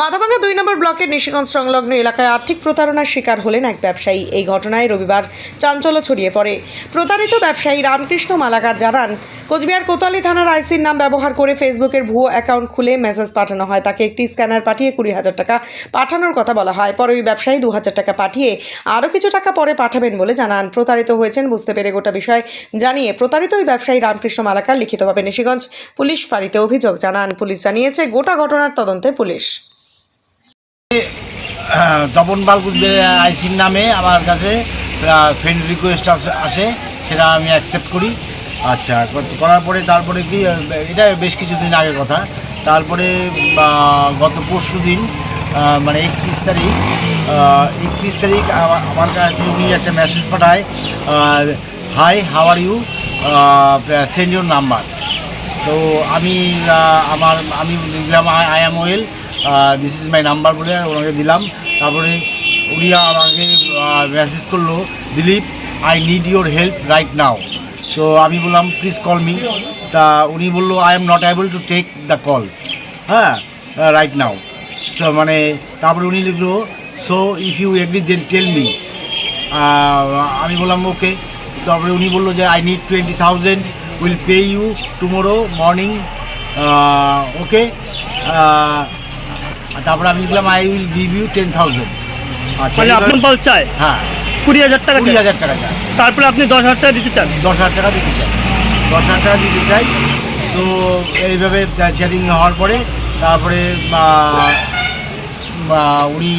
মাথাভাঙ্গা দুই নম্বর ব্লকের নিশিগঞ্জ সংলগ্ন এলাকায় আর্থিক প্রতারণার শিকার হলেন এক ব্যবসায়ী। এই ঘটনায় রবিবার চাঞ্চল্য ছড়িয়ে পড়ে। প্রতারিত ব্যবসায়ী রামকৃষ্ণ মালাকার জানান, কোচবিহার কোতালি থানার আইসির নাম ব্যবহার করে ফেসবুকের ভুয়ো অ্যাকাউন্ট খুলে মেসেজ পাঠানো হয়। তাকে একটি স্ক্যানার পাঠিয়ে কুড়ি হাজার টাকা পাঠানোর কথা বলা হয়। পরে ওই ব্যবসায়ী দু হাজার টাকা পাঠিয়ে আরও কিছু টাকা পরে পাঠাবেন বলে জানান। প্রতারিত হয়েছেন বুঝতে পেরে গোটা বিষয় জানিয়ে প্রতারিত ওই ব্যবসায়ী রামকৃষ্ণ মালাকার লিখিতভাবে নিশিগঞ্জ পুলিশ ফাঁড়িতে অভিযোগ জানান। পুলিশ জানিয়েছে, গোটা ঘটনার তদন্তে পুলিশ। তপন পাল আইসির নামে আমার কাছে ফ্রেন্ড রিকোয়েস্ট আসে সেটা আমি অ্যাকসেপ্ট করি। আচ্ছা করার পরে তারপরে কি এটা বেশ কিছুদিন আগের কথা। তারপরে গত পরশু দিন মানে একত্রিশ তারিখ একত্রিশ তারিখ আমা- আমার কাছে উনি একটা মেসেজ পাঠায় high how are you send your number তো আমি আমার আমি I am well this is my number বলে ওনাকে দিলাম। তারপরে উনি আমাকে মেসেজ করল, Dilip I need your help right now তো আমি বললাম প্লিজ কল মি তা উনি বলল I am not able to take the call হ্যাঁ রাইট নাও তো মানে তারপরে উনি লিখলো so if you agree then tell me আমি বললাম ওকে তারপরে উনি বলল যে I need twenty thousand will pay you tomorrow morning okay তারপরে আমি লিখলাম I will give you ten thousand আচ্ছা মানে আপনার বল চায় হ্যাঁ। কুড়ি হাজার টাকা কুড়ি হাজার টাকা তারপরে আপনি দশ হাজার টাকা দিতে চান? দশ হাজার টাকা দিতে চাই। দশ হাজার টাকা দিতে চাই। তো এইভাবে চ্যাটিং হওয়ার পরে তারপরে উনি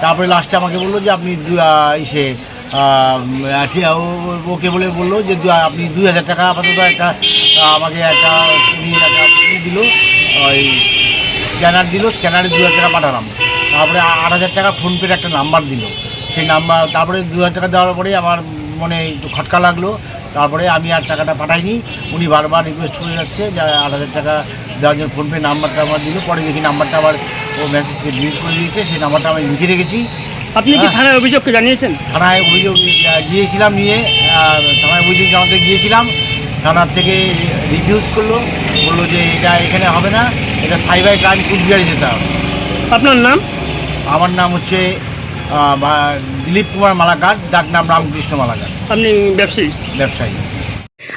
তারপরে লাস্টে আমাকে বলল যে আপনি ইসে ওকে বলে বলল যে আপনি দুই হাজার টাকা আপাতত একটা আমাকে একটা উনি একটা দিল। ওই স্ক্যানার দিল স্ক্যানারে দু হাজার টাকা পাঠালাম। তারপরে আট হাজার টাকা ফোনপের একটা নাম্বার দিল। সেই নাম্বার তারপরে দু হাজার টাকা দেওয়ার পরে আমার মনে একটু খটকা লাগল। তারপরে আমি আর টাকাটা পাঠাইনি। উনি বারবার রিকোয়েস্ট করে যাচ্ছে যে আট হাজার টাকা দেওয়ার জন্য ফোনপে নাম্বারটা আমার দিল। পরে দেখি নাম্বারটা আবার ও মেসেজ থেকে ডিলিট করে দিয়েছে। সেই নাম্বারটা আমি লিখে রেখেছি। আপনি কি হ্যাঁ। থানায় অভিযোগকে জানিয়েছেন? থানায় অভিযোগ গিয়েছিলাম নিয়ে থানায় অভিযোগ জানাতে গিয়েছিলাম। থানার থেকে রিফিউজ করল বলল যে এটা এখানে হবে না এটা সাইবার ক্রাইম কুচবিহারে যেতে হবে। আপনার নাম? আমার নাম হচ্ছে বা- দিলীপ কুমার মালাকার ডাক নাম রামকৃষ্ণ মালাকার। আপনি ব্যবসায়ী? ব্যবসায়ী।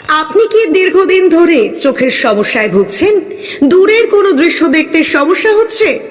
আপনি কি দীর্ঘদিন ধরে চোখের সমস্যায় ভুগছেন? দূরের কোনো দৃশ্য দেখতে সমস্যা হচ্ছে?